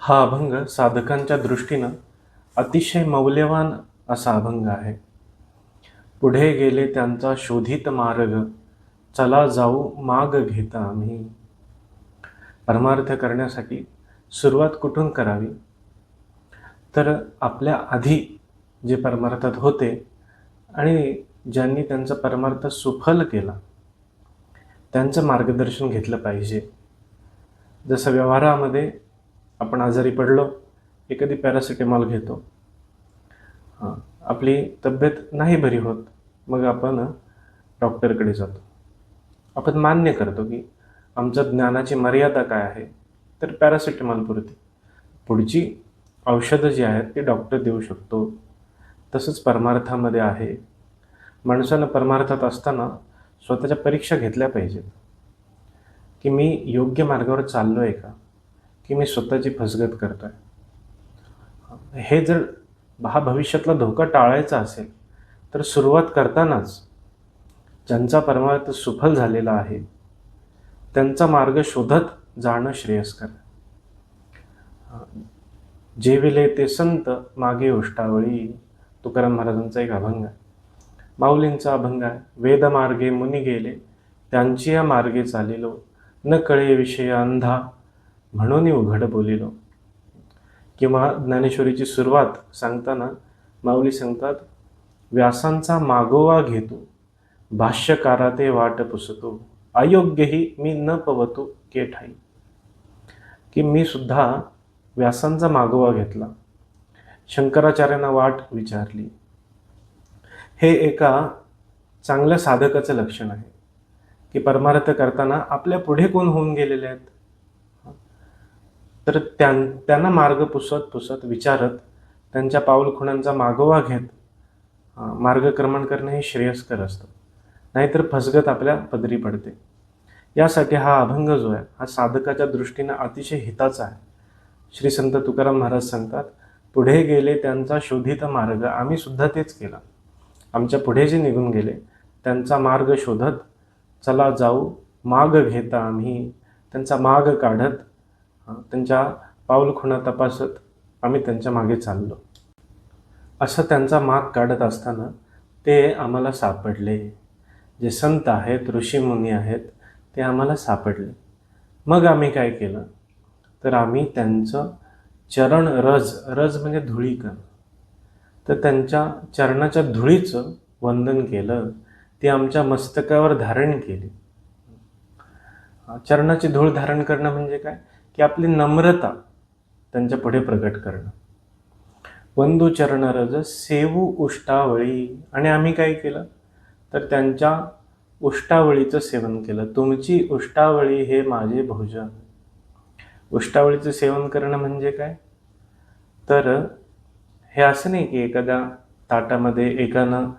हा अभंग साधकांच्या दृष्टीनं अतिशय मौल्यवान असा अभंग आहे. पुढे गेले त्यांचा शोधित मार्ग चला जाऊ माग घेता आम्ही. परमार्थ करण्यासाठी सुरुवात कुठून करावी? तर आपल्या आधी जे परमार्थात होते आणि ज्यांनी त्यांचा परमार्थ सुफल केला त्यांचं मार्गदर्शन घेतलं पाहिजे. जसं व्यवहारामध्ये आपण आजारी पडलो एखादी पॅरासिटेमॉल घेतो. हां आपली तब्येत नाही बरी होत मग आपण डॉक्टरकडे जातो. आपण मान्य करतो की आमचं ज्ञानाची मर्यादा काय आहे तर पॅरासिटेमॉल पुरती. पुढची औषधं जी आहेत ती डॉक्टर देऊ शकतो. तसंच परमार्थामध्ये आहे. माणसानं परमार्थात असताना स्वतःच्या परीक्षा घेतल्या पाहिजेत. की मी योग्य मार्गावर चाललो आहे का? की मी स्वतःची फसगत करतो आहे हे जर हा भविष्यातला धोका टाळायचा असेल तर सुरुवात करतानाच ज्यांचा परमार्थ सुफल झालेला आहे त्यांचा मार्ग शोधत जाणं श्रेयस्कर जेविले ते संत मागे उष्टावळी तुकाराम महाराजांचा एक अभंग आहे. माऊलींचा अभंग आहे वेदमार्गे मुनी गेले त्यांची या मार्गे चालिलो न कळे विषय अंधा म्हणून उघड बोलिलो. किंवा ज्ञानेश्वरीची सुरुवात सांगताना माऊली सांगतात व्यासांचा मागोवा घेतो भाष्यकारा ते वाट पुसतो अयोग्यही मी न पवतो के ठाई की मी सुद्धा व्यासांचा मागोवा घेतला. शंकराचार्यांना वाट विचारली. हे एका चांगल्या साधकाचं लक्षण आहे की परमार्थ करताना आपल्या पुढे कोण होऊन गेलेले आहेत? तर त्यां त्यांना मार्ग पुसत पुसत विचारत त्यांच्या पाऊलखुणांचा मागोवा घेत मार्गक्रमण करणं हे श्रेयस्कर असतं. नाहीतर फसगत आपल्या पदरी पडते. यासाठी हा अभंग जो आहे हा साधकाच्या दृष्टीनं अतिशय हिताचा आहे. श्री संत तुकाराम महाराज सांगतात पुढे गेले त्यांचा शोधित मार्ग आम्ही सुद्धा तेच केला. आमच्या पुढे जे निघून गेले त्यांचा मार्ग शोधत चला जाऊ माग घेता आम्ही त्यांचा माग काढत त्यांच्या पाऊलखुणा तपासत आम्ही त्यांच्या मागे चाललो. असं त्यांचा माग काढत असताना ते आम्हाला सापडले. जे संत आहेत ऋषीमुनी आहेत ते आम्हाला सापडले. मग आम्ही काय केलं? तर आम्ही त्यांचं चरण रज रज म्हणजे धुळीकण तर त्यांच्या चरणाच्या धुळीचं वंदन केलं. ती आमच्या मस्तकावर धारण केली. चरणाची धूळ धारण करणं म्हणजे काय? की आपली नम्रता त्यांच्या पुढे प्रकट करणं. बंधू चरण रज सेवू उष्टावळी. आणि आम्ही काय केलं? तर त्यांच्या उष्टावळीचं सेवन केलं. तुमची उष्टावळी हे माझे भोजन. उष्टावळीचं सेवन करणं म्हणजे काय? तर हे असं नाही की एखाद्या ताटामध्ये एकानं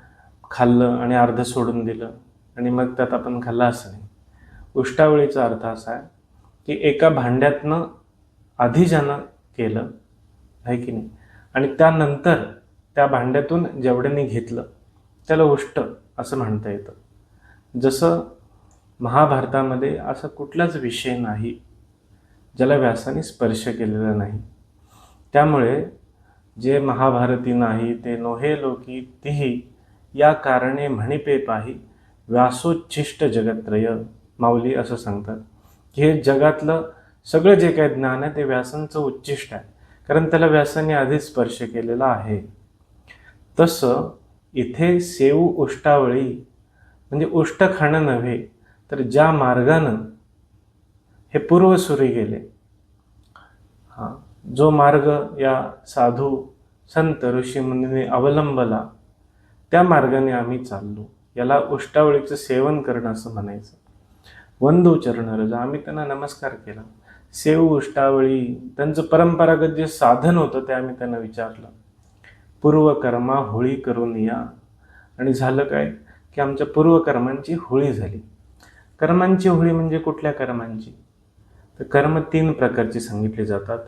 खाल्लं आणि अर्ध सोडून दिलं आणि मग त्यात आपण खाल्लं असं नाही. उष्टावळीचा अर्थ असा आहे की एका भांड्यातनं आधी ज्यानं केलं आहे की नाही? आणि त्यानंतर त्या भांड्यातून जेवढ्यांनी घेतलं त्याला उष्ट असं म्हणता येतं. जसं महाभारतामध्ये असा कुठलाच विषय नाही ज्याला व्यासाने स्पर्श केलेला नाही. त्यामुळे जे महाभारती नाही ते नोहे लोकी तिही या कारणे म्हणिपे पाही व्यासोच्छिष्ट जगत्रय माऊली असं सांगतात. हे जगातलं सगळं जे काही ज्ञान आहे ते व्यासांचं उच्चिष्ट आहे. कारण त्याला व्यासाने आधीच स्पर्श केलेला आहे. तसं इथे सेऊ उष्टावळी म्हणजे उष्ट खाणं नव्हे तर ज्या मार्गानं हे पूर्वसुरी गेले हां जो मार्ग या साधू संत ऋषीमुनीने अवलंबला त्या मार्गाने आम्ही चाललो. याला उष्टावळीचं सेवन करणं असं म्हणायचं. वंदू चरणरज आम्ही त्यांना नमस्कार केला. सेव उष्टावळी त्यांचं परंपरागत जे साधन होतं ते आम्ही त्यांना विचारलं. पूर्वकर्मा होळी करून या. आणि झालं काय? की आमच्या पूर्वकर्मांची होळी झाली. कर्मांची होळी म्हणजे कुठल्या कर्मांची? तर कर्म तीन प्रकारची सांगितली जातात.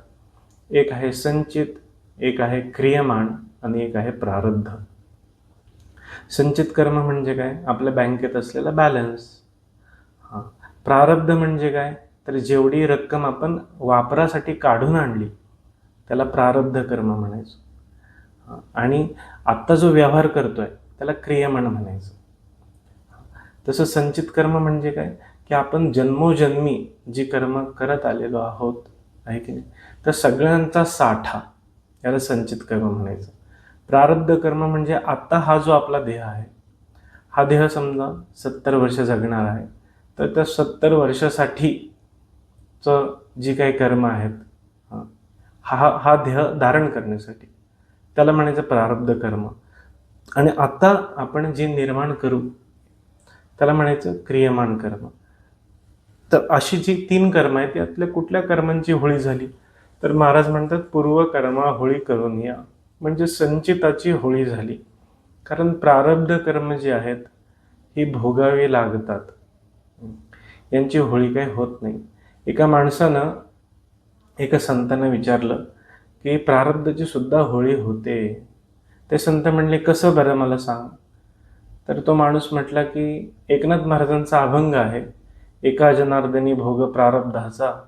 एक आहे संचित एक आहे क्रियमाण आणि एक आहे प्रारब्ध. संचित कर्म म्हणजे काय? आपल्या बँकेत असलेला बॅलन्स. हां. प्रारब्ध म्हणजे काय? तर जेवढी रक्कम आपण वापरासाठी काढून आणली त्याला प्रारब्ध कर्म म्हणायचं. आणि आत्ता जो व्यवहार करतोय त्याला क्रियमाण म्हणायचं. तसं संचित कर्म म्हणजे काय? की आपण जन्मोजन्मी जी कर्म करत आलेलो आहोत आहे की नाही? तर सगळ्यांचा साठा याला संचित कर्म म्हणायचं. प्रारब्ध कर्म म्हणजे आत्ता हा जो आपला देह आहे हा देह समजा सत्तर वर्ष जगणार आहे तर त्या सत्तर वर्षासाठीचं जी काही कर्म आहेत हा हा ध्येय धारण करण्यासाठी त्याला म्हणायचं प्रारब्ध कर्म. आणि आता आपण जे निर्माण करू त्याला म्हणायचं क्रियमान कर्म. तर अशी जी तीन कर्म आहेत त्यातल्या कुठल्या कर्मांची होळी झाली? तर महाराज म्हणतात पूर्व कर्मा होळी करून या. म्हणजे संचिताची होळी झाली. कारण प्रारब्ध कर्म जी आहेत ही भोगावी लागतात. यांची होळी काही होत नाही. एका माणसानं एका संतांना विचारलं की प्रारब्धाची सुद्धा होळी होते. ते संत म्हणले कसं बरं मला सांग? तर तो माणूस म्हटला की एकनाथ महाराजांचा अभंग आहे. एका जनार्दनी भोग प्रारब्धाचा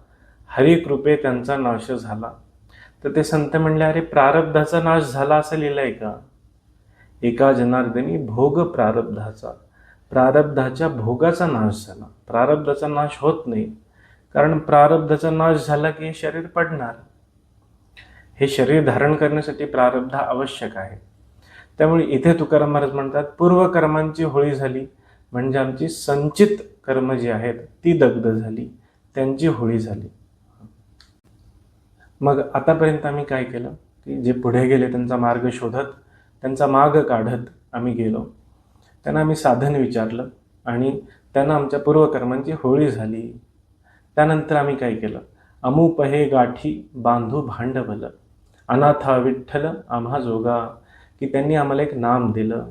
हरिकृपे त्यांचा नाश झाला. तर ते संत म्हणले अरे प्रारब्धाचा नाश झाला असं लिहिलंय का? एका जनार्दनी भोग प्रारब्धाचा प्रारब्धाच्या भोगाचा नाश झाला. प्रारब्धाचा नाश होत नाही. कारण प्रारब्धाचा नाश झाला की हे शरीर पडणार. हे शरीर धारण करण्यासाठी प्रारब्ध आवश्यक आहे. त्यामुळे इथे तुकाराम महाराज म्हणतात पूर्वकर्मांची होळी झाली म्हणजे आमची संचित कर्म जी आहेत ती दग्ध झाली. त्यांची होळी झाली. मग आतापर्यंत आम्ही काय केलं? की जे पुढे गेले त्यांचा मार्ग शोधत त्यांचा मार्ग काढत आम्ही गेलो. त्यांना आम्ही साधन विचारलं आणि त्यांना आमच्या पूर्वकर्मांची होळी झाली. त्यानंतर आम्ही काय केलं? अमुप हे गाठी बांधू भांडवल. अनाथा विठ्ठल आम्हा जोगा की त्यांनी आम्हाला एक नाम दिलं.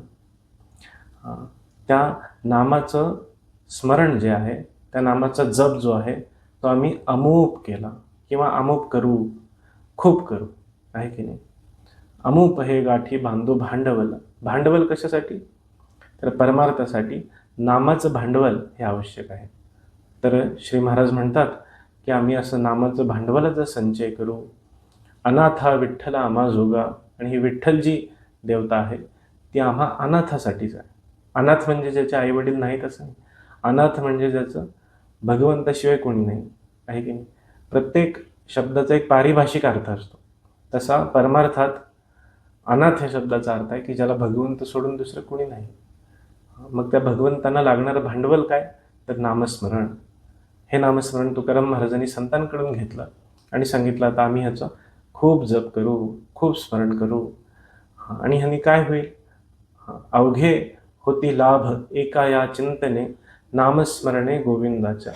त्या नामाचं स्मरण जे आहे त्या नामाचा जप जो आहे तो आम्ही अमूप केला किंवा अमूप करू खूप करू. आहे की नाही? अमूप हे गाठी बांधू भांडवल. भांडवल कशासाठी? तर परमार्थासाठी नामाचं भांडवल हे आवश्यक आहे. तर श्री महाराज म्हणतात की आम्ही असं नामाचं भांडवलाचा संचय करू. अनाथा विठ्ठल आम्हा जोगा. आणि ही विठ्ठल जी देवता आहे ती आम्हा अनाथासाठीच आहे. अनाथ म्हणजे ज्याचे आईवडील नाहीत असं नाही. अनाथ म्हणजे ज्याचं भगवंताशिवाय कोणी नाही. आहे की नाही? प्रत्येक शब्दाचा एक पारिभाषिक अर्थ असतो. तसा परमार्थात अनाथ या शब्दाचा अर्थ आहे की ज्याला भगवंत सोडून दुसरं कोणी नाही. मग त्या भगवंतांना लागणारं भांडवल काय? तर नामस्मरण. हे नामस्मरण तुकाराम महाराजांनी संतांकडून घेतलं आणि सांगितलं आता आम्ही ह्याचं खूप जप करू खूप स्मरण करू. आणि ह्याने काय होईल? अवघे होती लाभ एका या चिंतने नामस्मरणे गोविंदाच्या.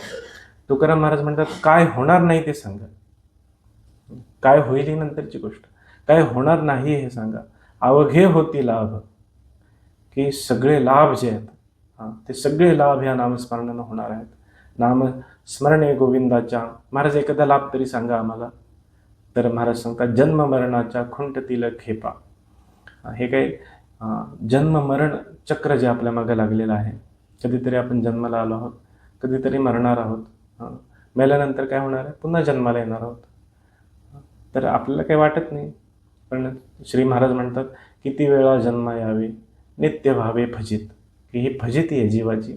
तुकाराम महाराज म्हणतात काय होणार नाही ते सांगा. काय होईल ही नंतरची गोष्ट. काय होणार नाही हे सांगा. अवघे होती लाभ की सगळे लाभ जे आहेत हां ते सगळे लाभ ह्या नामस्मरणानं होणार आहेत. नाम स्मरणे गोविंदाच्या महाराज एखादा लाभ तरी सांगा आम्हाला. तर महाराज सांगतात जन्म मरणाच्या खुंटतील खेपा. हे काही जन्म मरण चक्र जे आपल्या मागे लागलेलं आहे. कधीतरी आपण जन्माला आलो आहोत कधीतरी मरणार आहोत मेल्यानंतर काय होणार आहे? पुन्हा जन्माला येणार आहोत. तर आपल्याला काही वाटत नाही. पण श्री महाराज म्हणतात किती वेळा जन्मा यावे? नित्य व्हावे फजित की ही फजिती आहे जीवाची.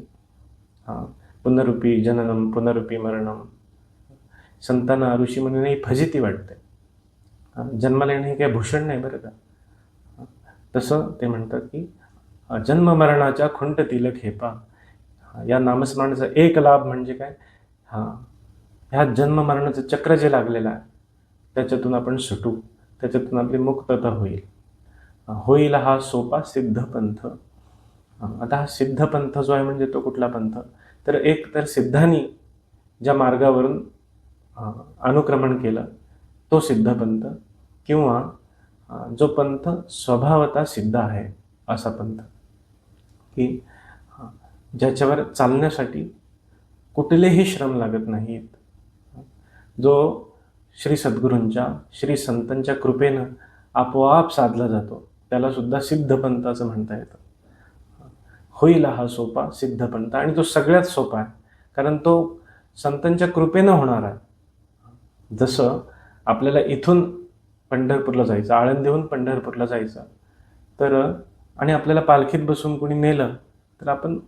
हां पुनरुपी जननम पुनरुपी मरणम. संतांना म्हणून ही फजिती वाटते. हां, जन्माला येणं हे काही भूषण नाही बरं का. तसं ते म्हणतात की जन्म मरणाच्या खुंटतील खेपा हां, या नामस्मरणाचा एक लाभ म्हणजे काय? हां ह्या जन्म मरणाचं चक्र जे लागलेलं आहे त्याच्यातून आपण सुटू त्याच्यातून आपली मुक्तता होईल. होईल हा सोपा सिद्धपंथ आता हा सिद्धपंथ जो आहे म्हणजे तो कुठला पंथ? तर एक तर सिद्धांनी ज्या मार्गावरून अनुक्रमण केलं तो सिद्धपंथ किंवा जो पंथ स्वभावता सिद्ध आहे असा पंथ. की ज्याच्यावर चालण्यासाठी कुठलेही श्रम लागत नाहीत. जो श्री सद्गुरूंच्या श्री संतांच्या कृपेनं आपोआप साधला जातो. त्याला सुद्धा सिद्धपंत असं म्हणता येतं. होईल हा सोपा सिद्धपंत. आणि तो सगळ्यात सोपा आहे. कारण तो संतांच्या कृपेनं होणार आहे. जसं आपल्याला इथून पंढरपूरला जायचं आळंदीहून पंढरपूरला जायचं तर आणि आपल्याला पालखीत बसून कोणी नेलं तर आपण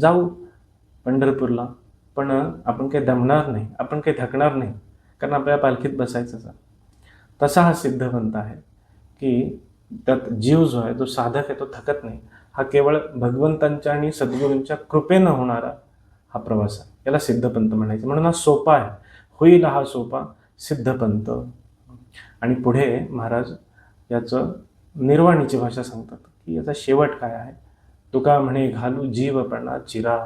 जाऊ पंढरपूरला. पण आपण काही दमणार नाही आपण काही थकणार नाही कारण आपल्याला पालखीत बसायचंच आहे. तसा हा सिद्धपंत आहे की त्यात जीव जो आहे तो साधक आहे तो थकत नाही. हा केवळ भगवंतांच्या आणि सद्गुरूंच्या कृपेनं होणारा हा प्रवास आहे. याला सिद्धपंत म्हणायचं. म्हणून हा सोपा आहे. होईल हा सोपा सिद्धपंत. आणि पुढे महाराज याचं निर्वाणीची भाषा सांगतात की याचा शेवट काय आहे? तुका म्हणे घालू जीवपणा चिरा.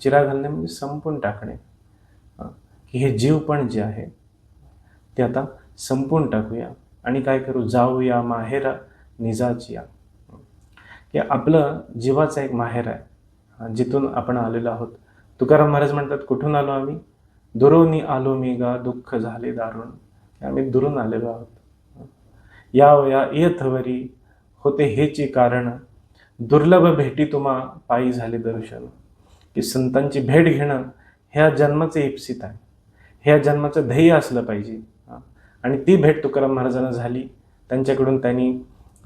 चिरा घालणे म्हणजे संपून टाकणे. की हे जीवपण जे आहे ते आता संपून टाकूया. आणि काय करू? जाऊया माहेरा निजाचिया की आपलं जीवाचं एक माहेर आहे. जिथून आपण आलेलो आहोत. तुकाराम महाराज म्हणतात कुठून आलो आम्ही? दुरोनी आलो मी गा दुःख झाले दारुण. आम्ही दुरून आलेलो आहोत. यावया या येथवरी होते हेची कारण. दुर्लभ भेटी तुम्हा पायी झाले दर्शन. की संतांची भेट घेणं ह्या जन्माचं इप्सित आहे. ह्या जन्माचं ध्येय असलं पाहिजे. आणि ती भेट तुकाराम महाराजांना झाली. त्यांच्याकडून त्यांनी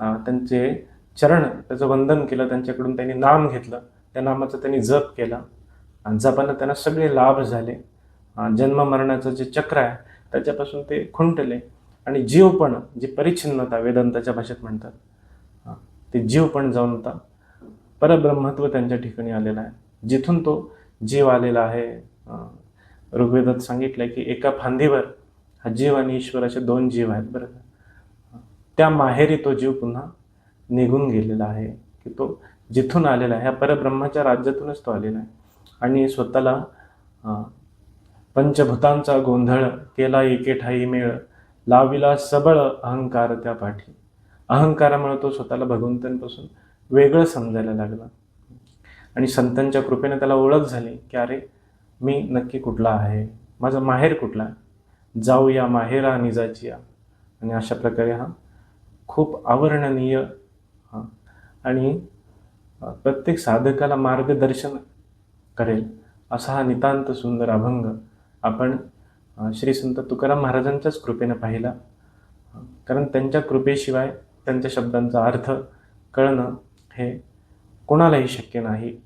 त्यांचे चरण त्याचं वंदन केलं. त्यांच्याकडून त्यांनी नाम घेतलं. त्या नामाचा त्यांनी जप केला. आणि जपानं त्यांना सगळे लाभ झाले. जन्म मरणाचं जे चक्र आहे त्याच्यापासून ते खुंटले. आणि जीव पण जी परिच्छिन्नता वेदांताच्या भाषेत म्हणतात ते जीव पण जाऊन आता परब्रह्मत्व त्यांच्या ठिकाणी आलेलं आहे. जिथून तो जीव आलेला आहे. ऋग्वेदात सांगितलं की एका फांदीवर हा जीव आणि ईश्वर असे दोन जीव आहेत बरं का? त्या माहेरी तो जीव पुन्हा निघून गेलेला आहे की तो जिथून आलेला आहे. ह्या परब्रह्माच्या राज्यातूनच तो आलेला आहे. आणि स्वतःला पंचभूतांचा गोंधळ केला एके ठाई मेळ लाविला सबळ अहंकार त्या पाठी. अहंकारामुळे तो स्वतःला भगवंतांपासून वेगळं समजायला लागला. आणि संतांच्या कृपेने त्याला ओळख झाली की अरे मी नक्की कुठला आहे? माझं माहेर कुठला आहे? जाऊया माहेरा निजाचिया आणि अशा प्रकारे हा खूप आवर्णनीय आणि प्रत्येक साधकाला मार्गदर्शन करेल असा हा नितांत सुंदर अभंग आपण श्री संत तुकाराम महाराजांच्याच कृपेनं पाहिला. कारण त्यांच्या कृपेशिवाय त्यांच्या शब्दांचा अर्थ कळणं हे कोणालाही शक्य नाही.